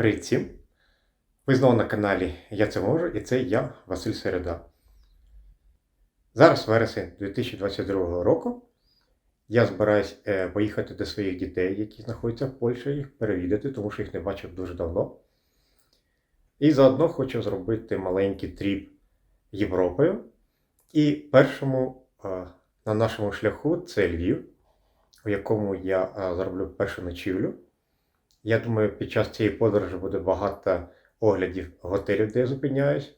Привіт всім! Ви знову на каналі Я це можу і це я, Василь Середа. Зараз вересень 2022 року. Я збираюсь е, поїхати до своїх дітей, які знаходяться в Польщі, їх перевідати, тому що їх не бачив дуже давно. І заодно хочу зробити маленький тріп Європою. І першому е, на нашому шляху це Львів, у якому я е, зроблю першу ночівлю. Я думаю, під час цієї подорожі буде багато оглядів готелів, де я зупиняюсь.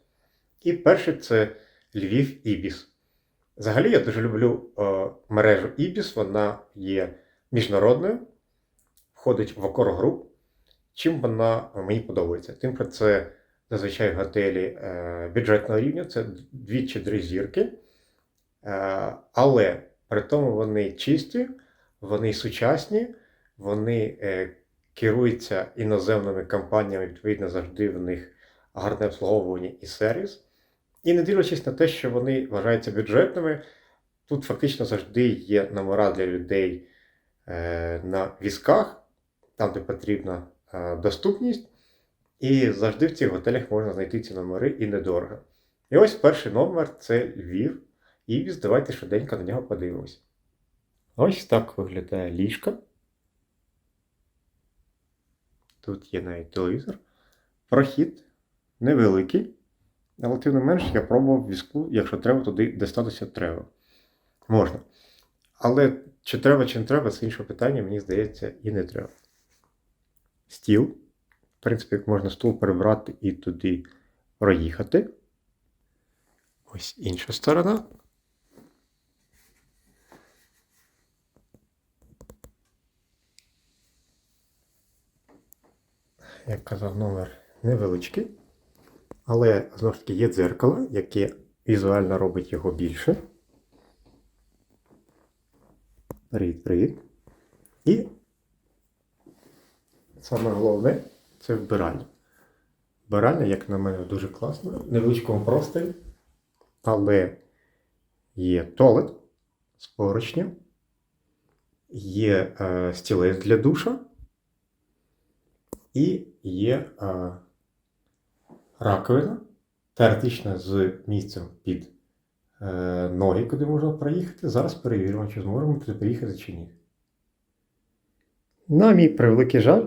І перший це Львів Ібіс. Взагалі я дуже люблю е, мережу Ібіс, вона є міжнародною, входить в Accor Group. Чим вона мені подобається? Тим, що це зазвичай готелі е, бюджетного рівня, це дві чи три зірки. Е, але при тому вони чисті, вони сучасні, вони е, керуються іноземними компаніями, відповідно, завжди в них гарне обслуговування і сервіс. І не дивлячись на те, що вони вважаються бюджетними, тут фактично завжди є номера для людей е, на візках, там, де потрібна е, доступність. І завжди в цих готелях можна знайти ці номери і недорого. І ось перший номер це Львів. Ібіс, давайте швиденько на нього подивимось. Ось так виглядає ліжко. Тут є навіть телевізор. Прохід невеликий, але тим не менш я пробував візку, якщо треба, туди дістатися треба. Можна. Але чи треба, чи не треба, це інше питання, мені здається, і не треба. Стіл. В принципі, як можна стул перебрати і туди проїхати. Ось інша сторона. Як казав, номер невеличкий. Але знову ж таки є дзеркало, яке візуально робить його більше. Привіт-привіт. І саме головне це вбирання. Вбирання, як на мене, дуже класно. Невеличкому просторі, але є туалет з поручнем, є е, стілець для душа. І є е, раковина, теоретично з місцем під е, ноги, куди можна проїхати. Зараз перевіримо, чи зможемо туди приїхати чи ні. На мій превеликий жаль,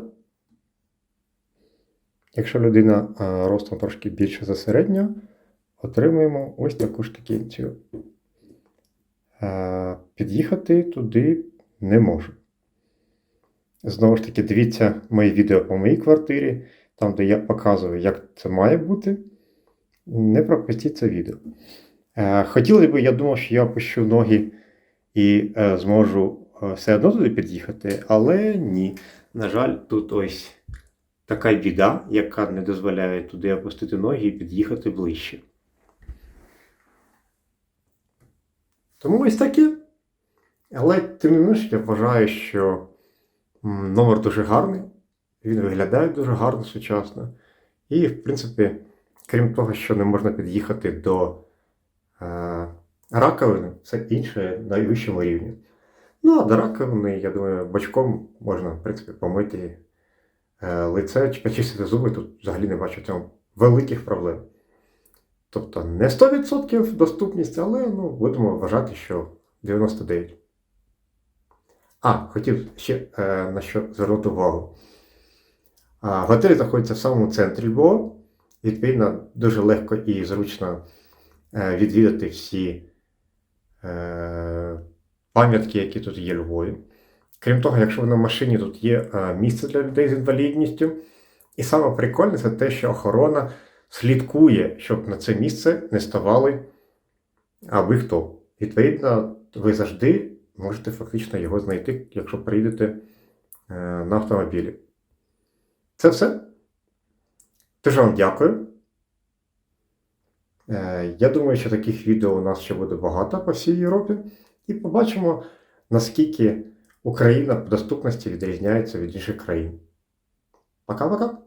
якщо людина е, ростом трошки більше за середнього, отримуємо ось таку штукенцію. Е, під'їхати туди не можу. Знову ж таки, дивіться мої відео по моїй квартирі, там, де я показую, як це має бути. Не пропустіть це відео. Е, Хотілося б, я думав, що я опущу ноги і е, зможу е, все одно туди під'їхати, але ні. На жаль, тут ось така біда, яка не дозволяє туди опустити ноги і під'їхати ближче. Тому ось таке. Але тим не менш, я вважаю, що. Номер дуже гарний, він виглядає дуже гарно сучасно. І, в принципі, крім того, що не можна під'їхати до е, раковини, це інше на найвищому рівні. Ну, а до раковини, я думаю, бочком можна, в принципі, помити е, лице чи почистити зуби, тут взагалі не бачу цьому великих проблем. Тобто не 100% доступність, але ну, будемо вважати, що 99%. А, хотів ще е, на що звернути увагу. А, готель знаходиться в самому центрі Львова. Відповідно, дуже легко і зручно е, відвідати всі е, пам'ятки, які тут є Львові. Крім того, якщо ви на машині, тут є е, місце для людей з інвалідністю. І саме прикольне це те, що охорона слідкує, щоб на це місце не ставали аби хто. Відповідно, ви завжди можете фактично його знайти, якщо приїдете е, на автомобілі. Це все. Дуже вам дякую. Е, Я думаю, що таких відео у нас ще буде багато по всій Європі. І побачимо, наскільки Україна по доступності відрізняється від інших країн. Пока-пока!